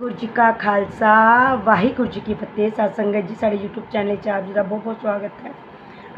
ਗੁਰੂ ਜੀ ਕਾ ਖਾਲਸਾ, ਵਾਹਿਗੁਰੂ ਜੀ ਕੀ ਫਤਿਹ। ਸਾਧ ਸੰਗਤ ਜੀ, ਸਾਡੇ YouTube ਚੈਨਲ 'ਚ ਆਪ ਜੀ ਦਾ ਬਹੁਤ ਬਹੁਤ ਸਵਾਗਤ ਹੈ।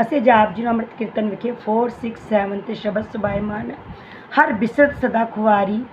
ਅਸੀਂ ਅੱਜ ਆਪ ਜੀ ਨੂੰ ਅੰਮ੍ਰਿਤ ਕੀਰਤਨ ਵਿਖੇ 4 6 7 ਤੇ ਸ਼ਬਦ ਸੁਭਾਇਮਾਨ ਹਰ ਬਿਸਰਤ ਸਦਾ ਖੁਆਰੀ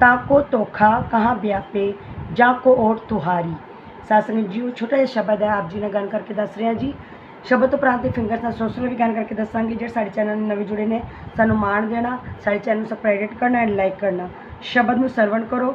ਤਾਂ ਕੋ ਤੋਖਾ ਕਹਾਂ ਵਿਆਪੇ, ਜਾਂ ਕੋ ਔਰ ਤੁਹਾਰੀ। ਸਾਧ ਸੰਗਤ ਜੀ, ਉਹ ਛੋਟਾ ਜਿਹਾ ਸ਼ਬਦ ਹੈ, ਆਪ ਜੀ ਨਾਲ ਗੱਲ ਕਰਕੇ ਦੱਸ ਰਿਹਾ ਜੀ। ਸ਼ਬਦ ਤੋਂ ਪ੍ਰਾਂਤ ਦੇ ਫਿੰਗਰਸ ਨਾਲ ਸੋਚ ਵੀ ਗੱਲ ਕਰਕੇ ਦੱਸਾਂਗੇ, ਜਿਹੜੇ ਸਾਡੇ ਚੈਨਲ ਨੂੰ ਨਵੇਂ ਜੁੜੇ ਨੇ, ਸਾਨੂੰ ਮਾਣ ਦੇਣਾ, ਸਾਡੇ ਚੈਨਲ ਨੂੰ ਸਬਸਕ੍ਰਾਈਬ ਕਰਨਾ ਐਂਡ ਲਾਈਕ ਕਰਨਾ। ਸ਼ਬਦ ਨੂੰ ਸਰਵਣ ਕਰੋ।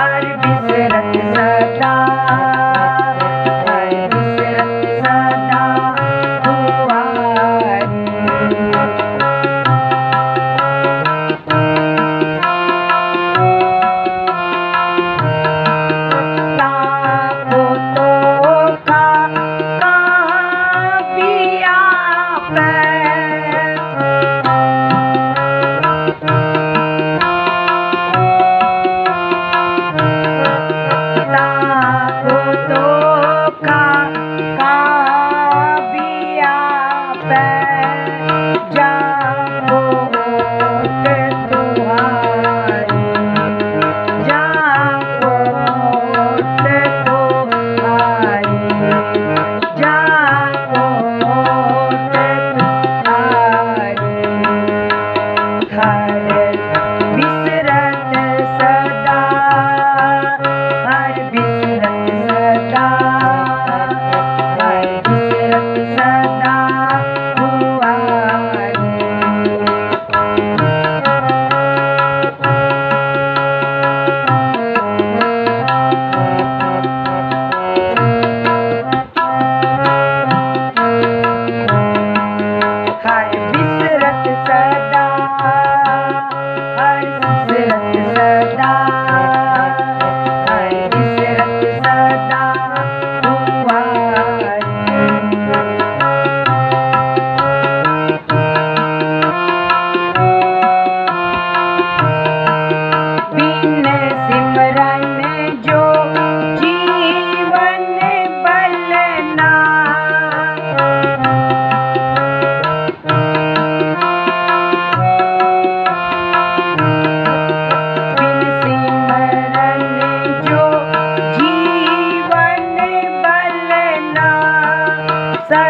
ਹਰ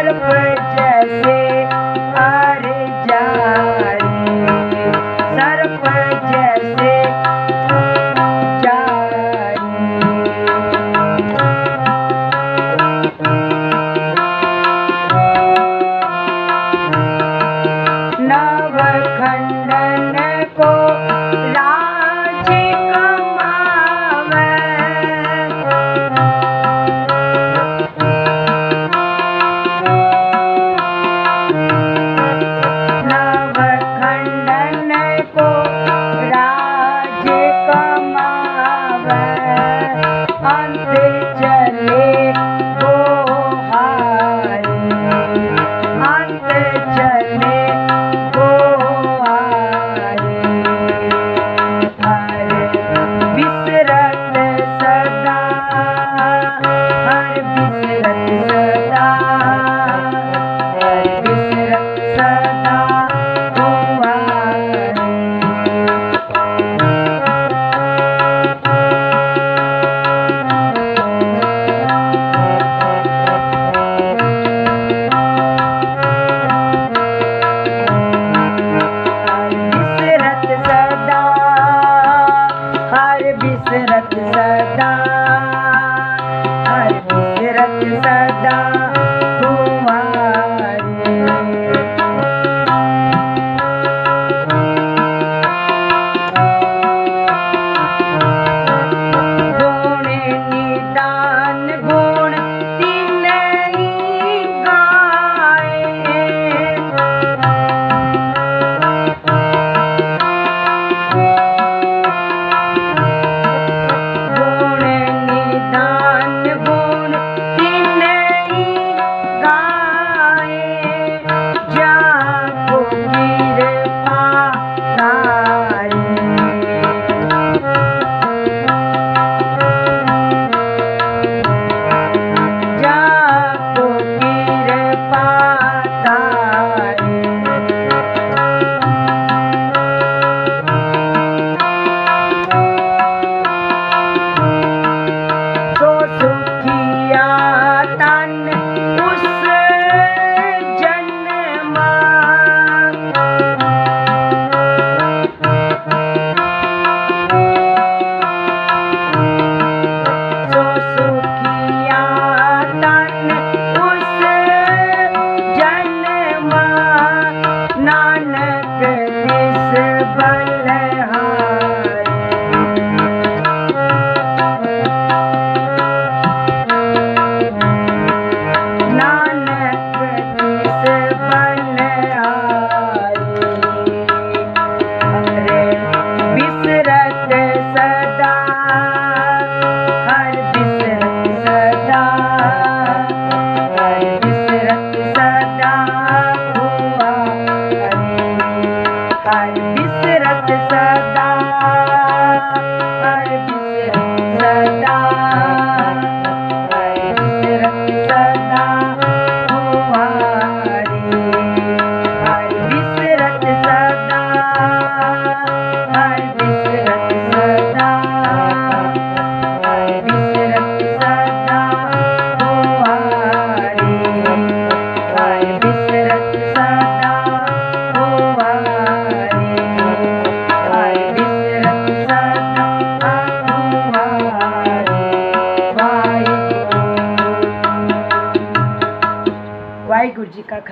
पर जैसे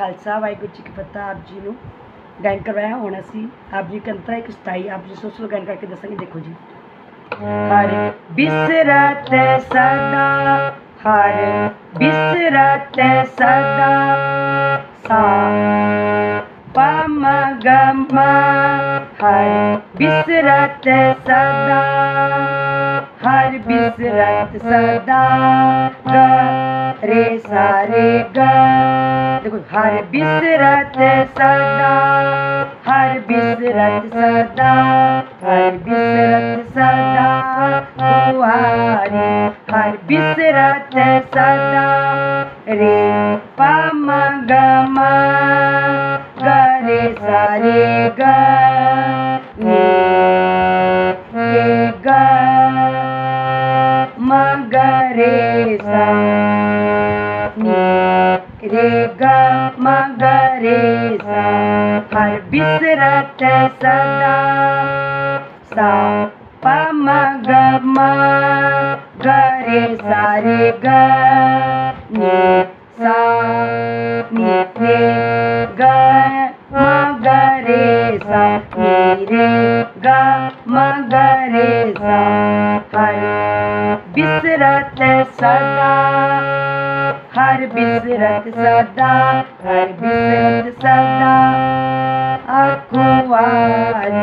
ਖਾਲਸਾ, ਵਾਹਿਗੁਰੂ ਜੀ ਕੀ ਫਤਿਹ। ਆਪ ਜੀ ਨੂੰ ਗਾਇਨ ਕਰਵਾਇਆ ਹੁਣ ਅਸੀਂ ਆਪ ਜੀ ਕੰਤਰਾ ਇੱਕ ਸਟਾਈ ਆਪ ਜੀ ਸੋਸਲ ਗਾਇਨ ਕਰਕੇ ਦੱਸਾਂਗੇ। ਦੇਖੋ ਜੀ। ਹਰ ਬਿਸਰਤ ਸਦਾ ਹਰ ਬਿਸਰਤ ਸਦਾ ਸਾ ਪਮ ਗਮ ਹਰ ਬਿਸਰਤ ਸਦਾ ਹਰ ਬਿਸਰਤ ਸਦਾ ਗ ਰੇ ਸਾਰੇ ਗਾ। ਦੇਖੋ ਹਰ ਬਿਸਰਤ ਸਦਾ ਹਰ ਬਿਸਰਤ ਸਦਾ ਹਰ ਬਿਸਰਤ ਸਦਾ ਹੁਆਰੀ ਹਰ ਬਿਸਰਤ ਸਦਾ ਰੇ ਪਮ ਗਮ ਗ ਰੇ ਸਾਰੇ ਗ ਨੀ ਏ ਗ ਮ ਗ ਰੇ ਸਾ ਨੀ ਰੇ ਗ ਮ ਗ ਰੇ ਸਾ ਹਰ ਬਿਸਰਤ ਸਦਾ ਸਾ ਪ ਮ ਗ ਮ ਗ ਰੇ ਸਾ ਰੇ ਗ ਨੀ ਸਾ ਨੀ ਰੇ ਗ ਮ ਗ ਰੇ ਸਾ ਨੀ ਰੇ ਗ ਮ ਗ ਰੇ ਸਾ ਹਰ ਬਿਸਰਤ ਸਦਾ ਹਰ ਬਿਸਰਤ ਸਦਾ ਹਰ ਬਿਸਰਤ ਸਦਾ ਅਖਵਾਰੀ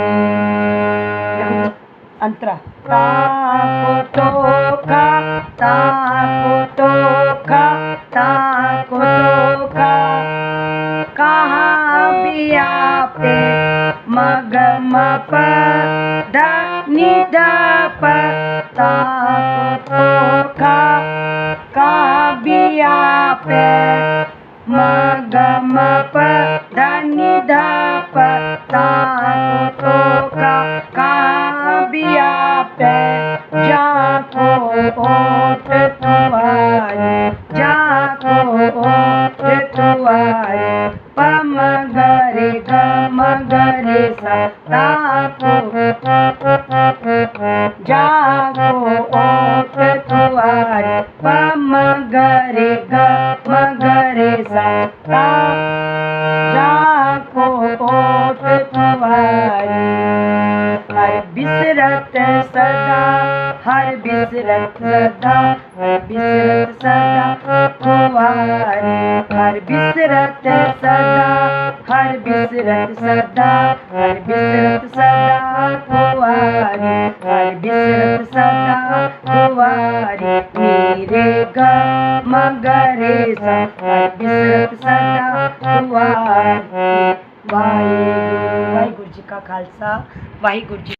ਅੰਤਰਾ ਤਾਕੋ ਤੋਕਾ ਤਾਕੋ ਤੋਕਾ ਤਾਕੋ ਤੋਕਾ ਕਹਾਂ ਵੀ ਆਪੇ ਮਗ ਮਪ ਦ ਨਿਦ ਪ ਤਾਕੋ ਤੋਕਾ ਕਹਾਂ ਵੀ ਆਪੇ ਮਗ ਮਪ ਦ ਨਿਦ ਬਿਸਰਤ ਸਦਾ ਹਰ ਬਿਸਰਤ ਸਦਾ ਹਰ ਬਿਸਰਤ ਸਦਾ ਕੁਵਾਰੀ ਹਰ ਬਿਸਰਤ ਸਦਾ ਕੁਵਾਰੀ ਨੀਰੇ ਗਾ, ਮਗਰੇ ਸਾ, ਹਰ ਬਿਸਰਤ ਸਦਾ ਕੁਵਾਰੀ ਵਾਹਿਗੁਰੂ ਵਾਹਿਗੁਰੂ ਜੀ ਕਾ ਖਾਲਸਾ, ਵਾਹਿਗੁਰੂ ਜੀ